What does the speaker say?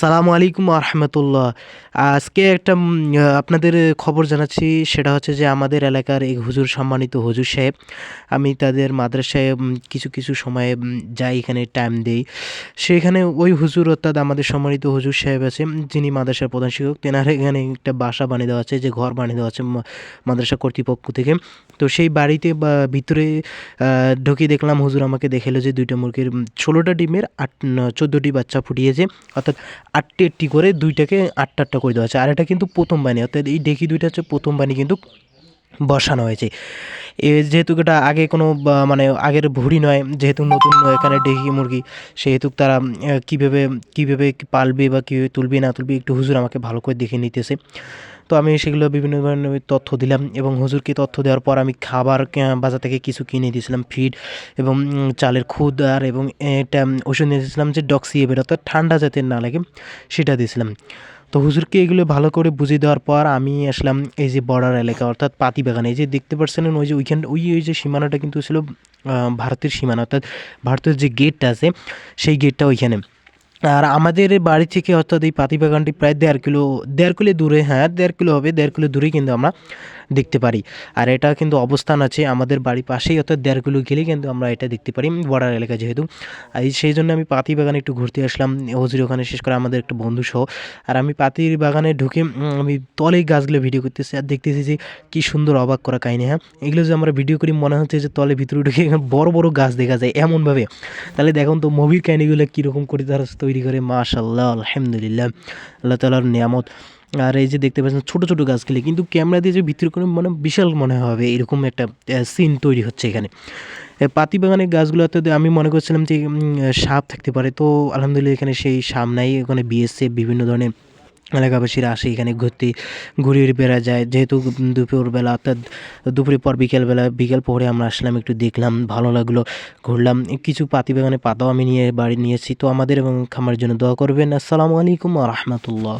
সালামু আলাইকুম আহমতুল্লাহ আজকে একটা আপনাদের খবর জানাচ্ছি সেটা হচ্ছে যে আমাদের এলাকার এই হুজুর সম্মানিত হুজুর সাহেব আমি তাদের মাদ্রাসায় কিছু কিছু সময়ে যাই এখানে টাইম দেই। সেখানে ওই হুজুর অর্থাৎ আমাদের সম্মানিত হুজুর সাহেব আছে যিনি মাদ্রাসার প্রধান শিক্ষক তেনার এখানে একটা বাসা বানিয়ে দেওয়া আছে যে ঘর বানিয়ে দেওয়া আছে মাদ্রাসা কর্তৃপক্ষ থেকে। তো সেই বাড়িতে বা ভিতরে আহ, ঢুকে দেখলাম হুজুর আমাকে দেখাল যে দুইটা মুরগির ষোলোটা ডিমের আট চোদ্দোটি বাচ্চা ফুটিয়েছে। অর্থাৎ আটটি একটি করে দুইটাকে আটটা আটটা করে দেওয়া হয়েছে। আর এটা কিন্তু প্রথম বাণী, অর্থাৎ এই ডেকি দুইটা হচ্ছে প্রথম বাণী কিন্তু বসানো হয়েছে। এ যেহেতু এটা আগে কোনো মানে আগের ভুড়ি নয়, যেহেতু নতুন এখানে ডেকি মুরগি, সেহেতু তারা কীভাবে কীভাবে পালবে বা কীভাবে তুলবে না তুলবে, একটু হুজুর আমাকে ভালো করে দেখে নিতেছে। তো আমি সেগুলো বিভিন্ন ধরনের তথ্য দিলাম এবং হুজুরকে তথ্য দেওয়ার পর আমি খাবার বাজার থেকে কিছু কিনে দিয়েছিলাম, ফিড এবং চালের খুদ আর এবং এটা ওষুধ নিয়ে দিয়েছিলাম যে ডক্সি এবার অর্থাৎ ঠান্ডা যাতে না লাগে, সেটা দিয়েছিলাম। তো হুজুরকে এগুলো ভালো করে বুঝিয়ে দেওয়ার পর আমি আসলাম এই যে বর্ডার এলাকা, অর্থাৎ পাতি বাগান। এই যে দেখতে পাচ্ছিলেন ওই যে উইকেন্ড ওই ওই যে সীমানাটা কিন্তু ছিল ভারতের সীমানা, অর্থাৎ ভারতের যে গেটটা আছে, সেই গেটটা ওইখানে। আর আমাদের বাড়ি থেকে অর্থাৎ এই পাতি বাগানটি প্রায় দেড় কিলো দেড় কিলো দূরে হ্যাঁ দেড় কিলো হবে, দেড় কিলো দূরেই কিন্তু আমরা দেখতে পারি। আর এটা কিন্তু অবস্থান আছে আমাদের বাড়ির পাশেই, অর্থাৎ দেড় কিলো গেলেই কিন্তু আমরা এটা দেখতে পারি, বর্ডার এলাকা যেহেতু। সেই জন্য আমি পাতি বাগানে একটু ঘুরতে আসলাম। হজুর ওখানে শেষ করে আমাদের একটা বন্ধু সহ। আর আমি পাতির বাগানে ঢুকে আমি তলে গাছগুলো ভিডিও করতেছি আর দেখতেছি যে কী সুন্দর অবাক করা কাহিনী হ্যাঁ? এগুলো যে আমরা ভিডিও করি, মনে হচ্ছে যে তলে ভিতরে ঢুকে বড় বড় গাছ দেখা যায় এমনভাবে। তাহলে দেখুন তো মুভির কাহিনিগুলো কীরকম করে তারা তৈরি করে। মাশাল্লাহ আলহামদুলিল্লাহ। আল্লাহ তালার নিয়ামত। আর এই যে দেখতে পাচ্ছেন ছোটো ছোটো গাছগুলি কিন্তু ক্যামেরা দিয়ে যে ভিতরে কোনো মানে বিশাল মনে হবে, এরকম একটা সিন তৈরি হচ্ছে এখানে। পাতি বাগানের গাছগুলোতে আমি মনে করছিলাম যে সাপ থাকতে পারে। তো আলহামদুলিল্লাহ এখানে সেই সাপ নাই, ওখানে বিএসএফ বিভিন্ন ধরনের এলাকাবাসীরা আসে এখানে ঘুরতে ঘুরে বেড়া যায়। যেহেতু দুপুরবেলা, অর্থাৎ দুপুরের পর বিকেলবেলা, বিকেল পরে আমরা আসলাম, একটু দেখলাম, ভালো লাগল, ঘুরলাম। কিছু পাতি বাগানে পাতাও আমি নিয়ে, বাড়ি নিয়েছি তো আমাদের এবং খামারের জন্য দোয়া করবেন। আসসালামু আলাইকুম রহমতুল্লাহ।